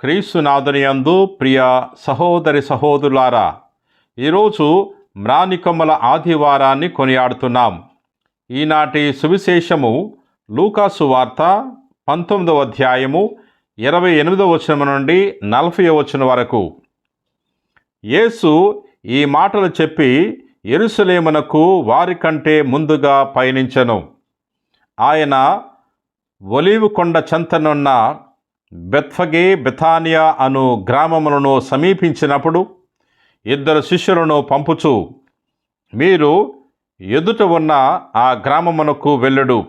క్రీస్తునాథునియందు ప్రియ సహోదరి సహోదరులారా ఈరోజు మ్రానికమ్మల ఆదివారాన్ని కొనియాడుతున్నాం. ఈనాటి సువిశేషము లూకాసు వార్త పంతొమ్మిదవ అధ్యాయము ఇరవై ఎనిమిదవ వచనం నుండి నలభై వచనం వరకు. యేసు ఈ మాటలు చెప్పి ఎరుసలేమునకు వారికంటే ముందుగా పయనించెను. ఆయన ఒలివు కొండ చెంతనున్న బెత్ఫగే బెథానియా అను గ్రామములను సమీపించినప్పుడు ఇద్దరు శిష్యులను పంపుచు మీరు ఎదుట ఉన్న ఆ గ్రామమునకు వెళ్ళుడు.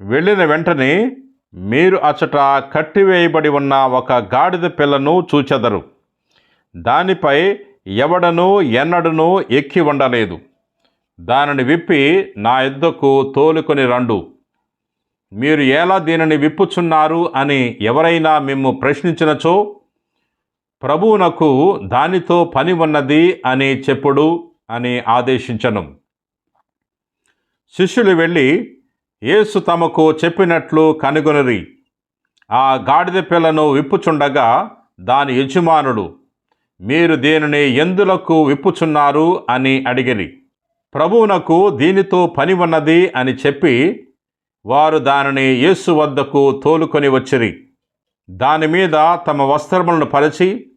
వెళ్ళిన వెంటనే మీరు అచట కట్టివేయబడి ఉన్న ఒక గాడిద పిల్లను చూచెదరు. దానిపై ఎవడను ఎన్నడను ఎక్కి ఉండలేదు. దానిని విప్పి నా ఇద్దకు తోలుకొని రండు. మీరు ఎలా దీనిని విప్పుచున్నారు అని ఎవరైనా మేము ప్రశ్నించినచో ప్రభువునకు దానితో పని ఉన్నది అని చెప్పుడు అని ఆదేశించను. శిష్యులు వెళ్ళి యేసు తమకు చెప్పినట్లు కనుగొనరి. ఆ గాడిద పిల్లను విప్పుచుండగా దాని యజమానుడు మీరు దీనిని ఎందులకు విప్పుచున్నారు అని అడిగిరి. ప్రభువునకు దీనితో పని ఉన్నది అని చెప్పి వారు దానిని యేసు వద్దకు తోలుకొని వచ్చిరి. దాని మీద తమ వస్త్రములను పరిచి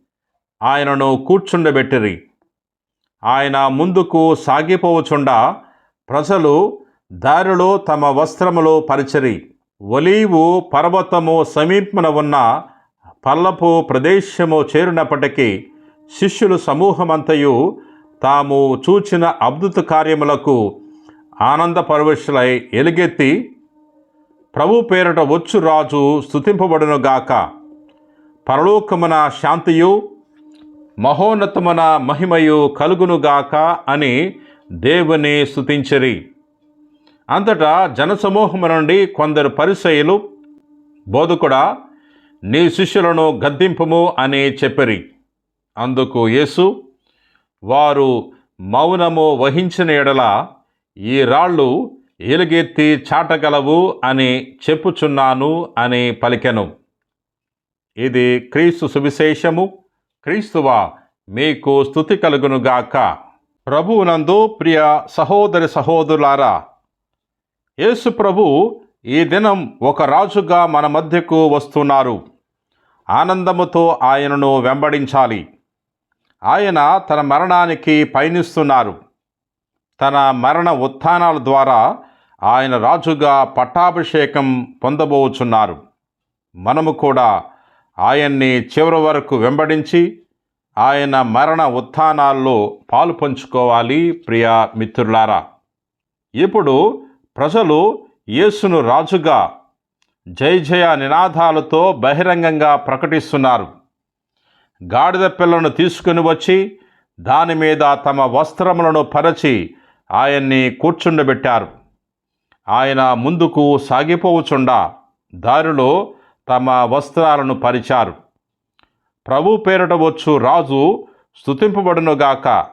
ఆయనను కూర్చుండబెట్టిరి. ఆయన ముందుకు సాగిపోవచుండా ప్రజలు దారిలో తమ వస్త్రములు పరిచిరి. ఒలీవు పర్వతము సమీపమున ఉన్న పల్లపు ప్రదేశము చేరినప్పటికీ శిష్యులు సమూహమంతయు తాము చూచిన అద్భుత కార్యములకు ఆనందపరవశులై ఎలుగెత్తి ప్రభు పేరట వచ్చు రాజు స్థుతింపబడునుగాక పరలోకమున శాంతియు మహోన్నతమున మహిమయు కలుగునుగాక అని దేవుని స్థుతించరి అంతటా జనసమూహము నుండి కొందరు పరిసయులు బోధకుడా నీ శిష్యులను గద్దింపము అని చెప్పిరి. అందుకు యేసు వారు మౌనము వహించిన ఎడల ఈ రాళ్ళు ఎలుగెత్తి చాటగలవు అని చెప్పుచున్నాను అని పలికెను. ఇది క్రీస్తు సువిశేషము. క్రీస్తువ మీకు స్థుతి కలుగునుగాక ప్రభువునందు ప్రియ సహోదరి సహోదరులారా యేసు ప్రభు ఈ దినం ఒక రాజుగా మన మధ్యకు వస్తున్నారు. ఆనందముతో ఆయనను వెంబడించాలి. ఆయన తన మరణానికి పయనిస్తున్నారు. తన మరణ ఉత్థానాల ద్వారా ఆయన రాజుగా పట్టాభిషేకం పొందబోచున్నారు. మనము కూడా ఆయన్ని చివరి వరకు వెంబడించి ఆయన మరణ ఉత్థానాల్లో పాలు పంచుకోవాలి ప్రియ మిత్రులారా. ఇప్పుడు ప్రజలు యేసును రాజుగా జయ జయ నినాదాలతో బహిరంగంగా ప్రకటిస్తున్నారు. గాడిద పిల్లను తీసుకుని వచ్చి దాని మీద తమ వస్త్రములను పరచి ఆయన్ని కూర్చుండబెట్టారు. ఆయన ముందుకు సాగిపోవుచుండా. దారిలో తమ వస్త్రాలను పరిచారు. ప్రభు పేరిట వచ్చు రాజు స్థుతింపబడునుగాక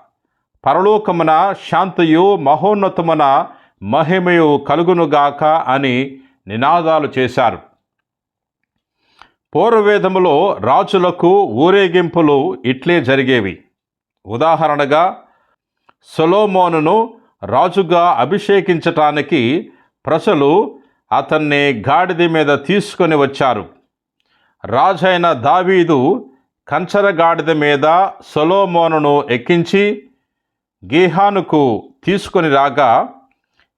పరలోకమున శాంతియు మహోన్నతమున మహిమయు కలుగునుగాక అని నినాదాలు చేశారు. పూర్వవేదములో రాజులకు ఊరేగింపులు ఇట్లే జరిగేవి. ఉదాహరణగా సొలోమోనును రాజుగా అభిషేకించటానికి ప్రజలు అతన్ని గాడిద మీద తీసుకొని వచ్చారు. రాజైన దావీదు కంచర గాడిద మీద సొలోమోనును ఎక్కించి గీహానుకు తీసుకొని రాగా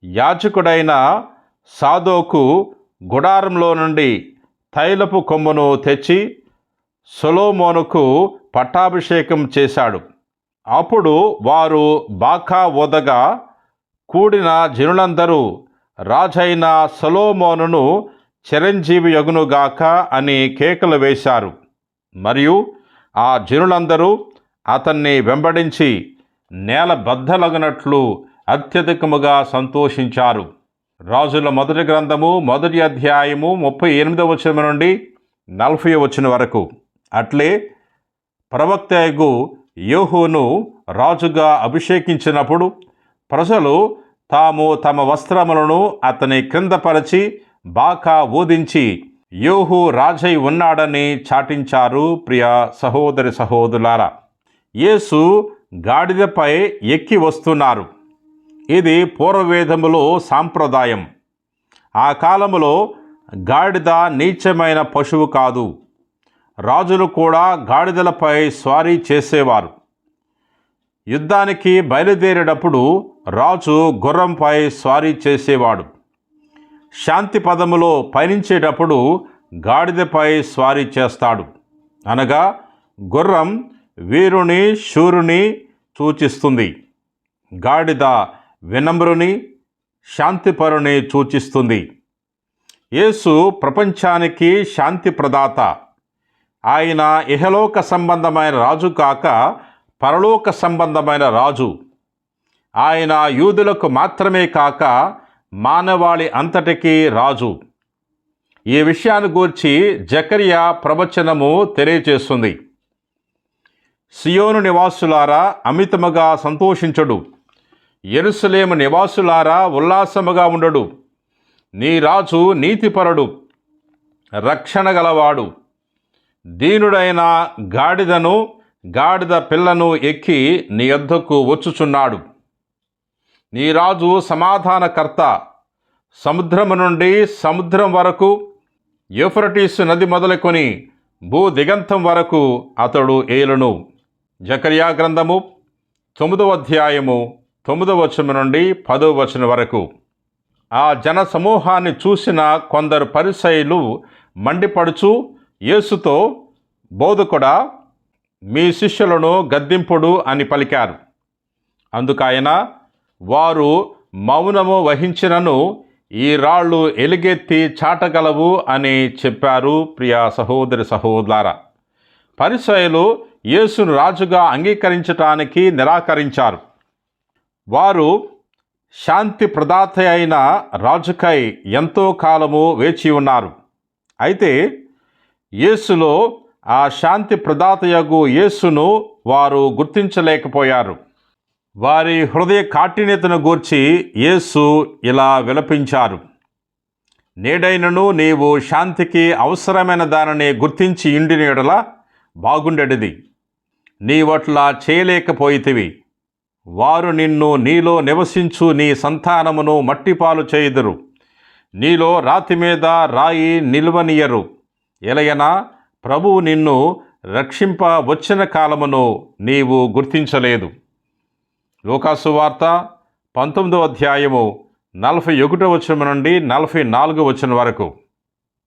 యాజకుడైన సాదోకు గుడారంలో నుండి తైలపు కొమ్మును తెచ్చి సొలోమోనుకు పట్టాభిషేకం చేశాడు. అప్పుడు వారు బాకా ఓదగా కూడిన జనులందరూ రాజైన సలోమోనును చిరంజీవి యగునుగాక అని కేకలు వేశారు. మరియు ఆ జనులందరూ అతన్ని వెంబడించి నేల బద్దలగనట్లు అత్యధికముగా సంతోషించారు. రాజుల మొదటి గ్రంథము మొదటి అధ్యాయము ముప్పై ఎనిమిదవ వచనం నుండి నలభై వచ్చిన వరకు. అట్లే ప్రవక్తయగు యోహును రాజుగా అభిషేకించినప్పుడు ప్రజలు తాము తమ వస్త్రములను అతని క్రిందపరచి బాకా ఊదించి యోహు రాజై ఉన్నాడని చాటించారు ప్రియ సహోదరి సహోదరులారా యేసు గాడిదపై ఎక్కి వస్తున్నారు. ఇది పూర్వవేదములో సాంప్రదాయం. ఆ కాలములో గాడిద నీచమైన పశువు కాదు. రాజులు కూడా గాడిదలపై స్వారీ చేసేవారు. యుద్ధానికి బయలుదేరేటప్పుడు రాజు గుర్రంపై స్వారీ చేసేవాడు. శాంతి పదములో పయనించేటప్పుడు గాడిదపై స్వారీ చేస్తాడు. అనగా గుర్రం వీరుని శూరుని సూచిస్తుంది. గాడిద వినమ్రుని శాంతిపరుని సూచిస్తుంది. యేసు ప్రపంచానికి శాంతి ప్రదాత ఆయన ఇహలోక సంబంధమైన రాజు కాక పరలోక సంబంధమైన రాజు. ఆయన యూదులకు మాత్రమే కాక మానవాళి అంతటికీ రాజు. ఈ విషయాన్ని గూర్చి జకరియా ప్రవచనము తెలియచేస్తుంది సియోను నివాసులారా అమితముగా సంతోషించడు. ఎరుసలేము నివాసులారా ఉల్లాసముగా ఉండడు. నీ రాజు నీతిపరుడు రక్షణ గలవాడు. దీనుడైన గాడిదను గాడిద పిల్లను ఎక్కి నీ యొద్దకు వచ్చుచున్నాడు. నీ రాజు సమాధానకర్త. సముద్రము నుండి సముద్రం వరకు యూఫ్రటీసు నది మొదలుకొని భూ దిగంతం వరకు అతడు ఏలును. జకర్యా గ్రంథము తొమ్మిదవ అధ్యాయము తొమ్మిదవ వచనం నుండి పదవ వచనం వరకు. ఆ జన సమూహాన్ని చూసిన కొందరు పరిసయులు మండిపడుచు యేసుతో బోధకుడా మీ శిష్యులను గద్దింపుడు అని పలికారు. అందుకాయన వారు మౌనము వహించినను ఈ రాళ్ళు ఎలుగెత్తి చాటగలవు అని చెప్పారు ప్రియ సహోదరి సహోదర పరిసయలు యేసును రాజుగా అంగీకరించటానికి నిరాకరించారు. వారు శాంతి ప్రదాత అయిన రాజుకై ఎంతో కాలము వేచి ఉన్నారు. అయితే యేసులో ఆ శాంతి ప్రదాతయగు యేసును వారు గుర్తించలేకపోయారు. వారి హృదయ కాఠిన్యతను గూర్చి యేసు ఇలా విలపించారు. నేడైనను నీవు శాంతికి అవసరమైన దానిని గుర్తించి ఇండి నీడల బాగుండెడిది. నీవట్లా చేయలేకపోయితివి. వారు నిన్ను నీలో నివసించు నీ సంతానమును మట్టిపాలు చేయుదురు. నీలో రాతి మీద రాయి నిల్వనీయరు. ఎలయనా ప్రభువు నిన్ను రక్షింప వచ్చిన కాలమును నీవు గుర్తించలేదు. లోకాసు వార్త పంతొమ్మిదో అధ్యాయము నలభై ఒకటో వచనం నుండి నలభై నాలుగో వచనం వరకు.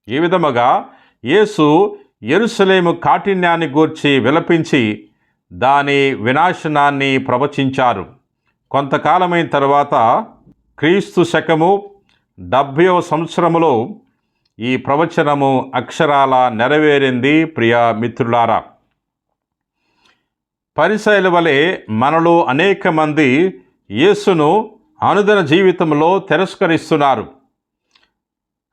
ఈ విధముగా యేసు ఎరుసలేము కాఠిన్యాన్ని గూర్చి విలపించి దాని వినాశనాన్ని ప్రవచించారు. కొంతకాలమైన తర్వాత క్రీస్తు శకము డెబ్భైవ సంవత్సరములో ఈ ప్రవచనము అక్షరాల నెరవేరింది ప్రియా మిత్రులారా. పరిశైల వలె మనలో అనేక మంది యేసును అనుదిన జీవితంలో తిరస్కరిస్తున్నారు.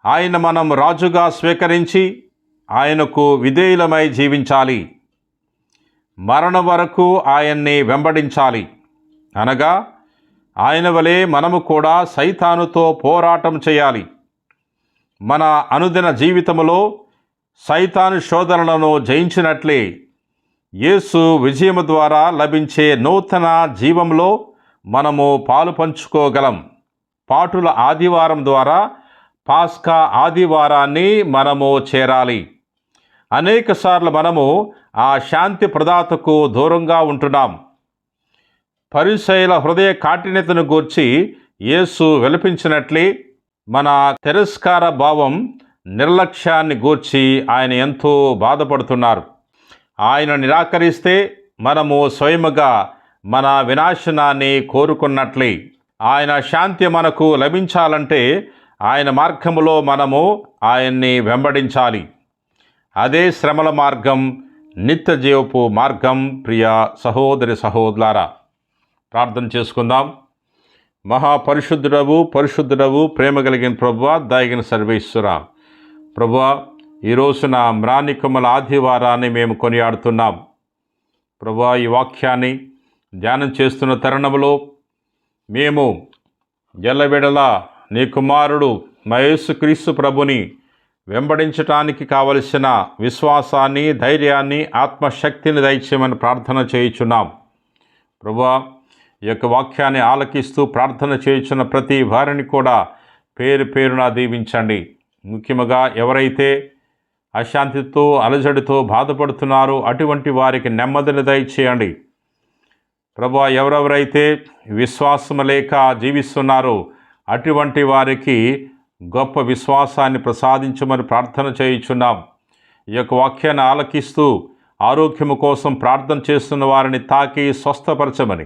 ఆయన మనం రాజుగా స్వీకరించి ఆయనకు విధేయులమై జీవించాలి. మరణం వరకు ఆయన్ని వెంబడించాలి. అనగా ఆయన వలె మనము కూడా సైతానుతో పోరాటం చేయాలి. మన అనుదిన జీవితంలో సైతాను శోధనలను జయించినట్లే యేసు విజయము ద్వారా లభించే నూతన జీవంలో మనము పాలు పంచుకోగలం. పాటుల ఆదివారం ద్వారా పాస్కా ఆదివారాన్ని మనము చేరాలి. అనేకసార్లు మనము ఆ శాంతి ప్రదాతకు దూరంగా ఉంటున్నాం. పరిశైల హృదయ కాఠిన్యతను గూర్చి యేసు విలపించినట్లే మన తిరస్కార భావం నిర్లక్ష్యాన్ని గూర్చి ఆయన ఎంతో బాధపడుతున్నారు. ఆయన నిరాకరిస్తే మనము స్వయముగా మన వినాశనాన్ని కోరుకున్నట్లే. ఆయన శాంతి మనకు లభించాలంటే ఆయన మార్గములో మనము ఆయన్ని వెంబడించాలి. అదే శ్రమల మార్గం నిత్య జీవపు మార్గం ప్రియ సహోదరి సహోదరులారా. ప్రార్థన చేసుకుందాం. మహాపరిశుద్ధుడవు పరిశుద్ధుడవు ప్రేమ కలిగిన ప్రభువ దయగిన సర్వేశ్వర. ప్రభువ ఈరోజు నా మ్రానికమ్మల ఆదివారాన్ని మేము కొనియాడుతున్నాం. ప్రభువ ఈ వాక్యాన్ని ధ్యానం చేస్తున్న తరుణంలో మేము ఎల్లవిడల నీ కుమారుడు మహేసు క్రీస్తు ప్రభుని వెంబడించటానికి కావలసిన విశ్వాసాన్ని ధైర్యాన్ని ఆత్మశక్తిని దయచేయమని ప్రార్థన చేయుచున్నాం. ప్రభా ఈ యొక్క వాక్యాన్ని ఆలకిస్తూ ప్రార్థన చేయుచున్న ప్రతి వారిని కూడా పేరు పేరున దీవించండి. ముఖ్యంగా ఎవరైతే అశాంతితో అలజడితో బాధపడుతున్నారో అటువంటి వారికి నెమ్మదిని దయచేయండి. ప్రభా ఎవరెవరైతే విశ్వాసం లేక జీవిస్తున్నారో అటువంటి వారికి గొప్ప విశ్వాసాన్ని ప్రసాదించమని ప్రార్థన చేయుచున్నాం. ఈ యొక్క వాక్యాన్ని ఆలకిస్తూ ఆరోగ్యము కోసం ప్రార్థన చేస్తున్న వారిని తాకి స్వస్థపరచమని